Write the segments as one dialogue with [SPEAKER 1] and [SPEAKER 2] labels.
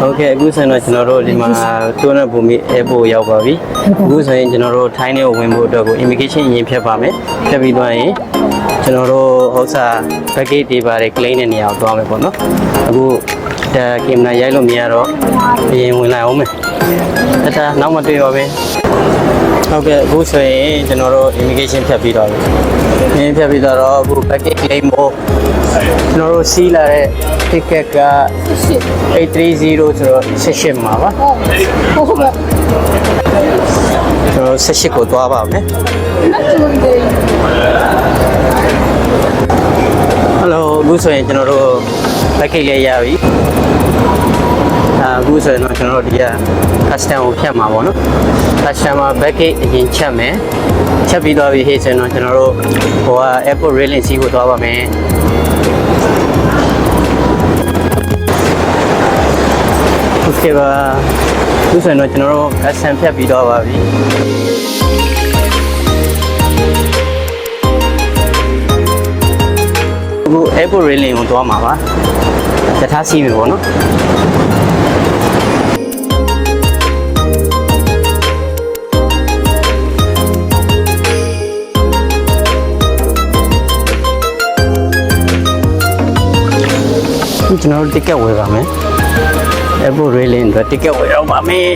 [SPEAKER 1] ဟုတ်ကဲ့အခုဆိုရင်တော့ကျွန်တော်တို့ဒီမှာတွန်းတဲ့ဘူမီ airport ရောက်ပါပြီအခုဆိုရင်ကျွန်တော်တို့ထိုင်းထဲကိုဝင်ဖို့အတွက်ကို immigration ရင်ဖြတ်ပါမယ်ဖြတ်ပြီးသွားရင်ကျွန်တော်တို့ဥစ္စာ package တွေပါတယ် claim တဲ့နေရာကိုသွားမယ်ပေါ့နော်အခုဒါကင်မရာရိုက်လို့မရတော့အရင်ဝင်လိုက်အောင်မယ်တတနောက်မှတွေ့ပါပဲ ဟုတ်ကဲ့အခုဆိုရင်ကျွန်တော်တို့ immigration ဖြတ်ပြီးတော့ပြီ။ရင်းဖြတ်ပြီးတော့အခု package claim ဖို့ကျွန်တော်တို့စီးလာတဲ့ ticket က830ဆိုတော့18မှာပါ
[SPEAKER 2] ဟုတ်ဟုတ်ပါ
[SPEAKER 1] ကျွန်တော်18ကိုသွားပါမယ်ဟယ်လိုအခုဆိုရင်ကျွန်တော်တို့ package လေးရပြီ အာအခုဆိုရင်တော့ကျွန်တော်တို့ဒီက custom ကိုဖြတ်မှာပေါ့နော် customer package အရင်ချက်မယ်ချက်ပြီးသွားပြီဟေ့ဆိုရင်တော့ကျွန်တော်တို့ဟိုက airport railing စီးကိုသွားပါမယ်โอเคပါအခုဆိုရင်တော့ကျွန်တော်တို့ custom ဖြတ်ပြီးတော့ပါပြီအခု airport railing ကိုသွားမှာပါတထားစီးမယ်ပေါ့နော် ကျွန်တော်တို့ ticket ဝယ်ပါမယ် airport railing အတွက် ticket ဝယ်တော့ပါမယ်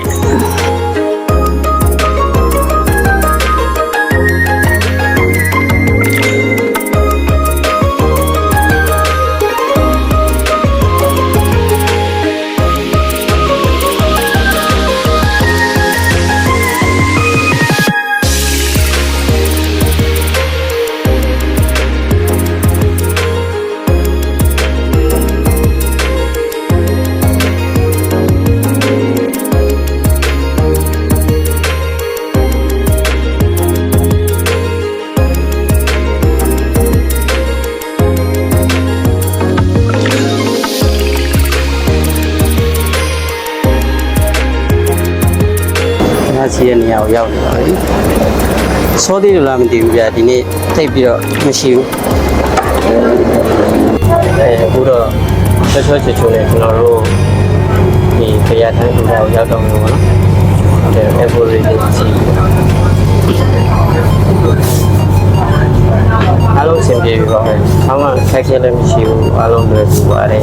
[SPEAKER 1] ငါစီရဲ့နေရာကိုရောက်နေပါပြီစောသေးလို့လားမသိဘူးဗျာဒီနေ့တိတ်ပြီးတော့မရှိဘူးအဲအခုတော့ဆက်ဆွဲချွတ်ချွတ်နဲ့ကျွန်တော်တို့ဒီခရထန်းကူကိုရောက်တော့မှာပေါ့နော်ဟုတ်တယ် airport railing စီအားလုံးအဆင်ပြေပြီပါမယ်။ဘာမှဆက်ချက်လည်းမရှိဘူး။အားလုံးလွယ်ကူပါတယ်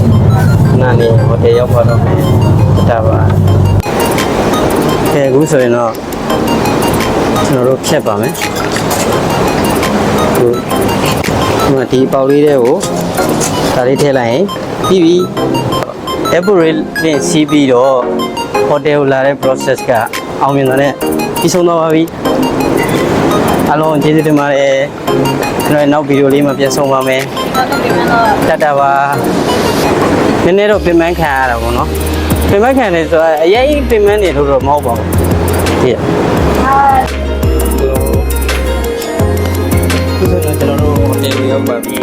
[SPEAKER 1] ။နာနေဟိုတယ်ရောက်ပါတော့မယ်။ဒါပါ။ ကဲအခုဆိုရင်တော့ကျွန်တော်တို့ဖြတ်ပါမယ်။အခုဒီမှာဒီပေါက်လေးတွေကိုဒါလေးထည့်လိုက်ရင်ပြီးပြီ။ airport rail နဲ့စီးပြီးတော့ hotel ကိုလာတဲ့ process ကအောင်မြင်တဲ့ပြီးဆုံးသွားပါပြီ။အားလုံးကျေးဇူးတင်ပါတယ်။ကျွန်တော်နောက်ဗီဒီယိုလေးမှာပြန်ဆောင်ပါမယ်
[SPEAKER 2] တော့ပြင်မယ်တော့။
[SPEAKER 1] တတ်တာပါ။နည်းနည်းတော့ပြင်ပန်းခံရတာပေါ့နော်။ ပြင်ပန်းခံတယ်ဆိုတာအရင်ပြင်ပန်းနေလို့တော့မဟုတ်ပါဘူး။ဒီခုဆိုတော့ကျွန်တော်တို့ဟိုတယ်ကိုရောက်ပါပြီ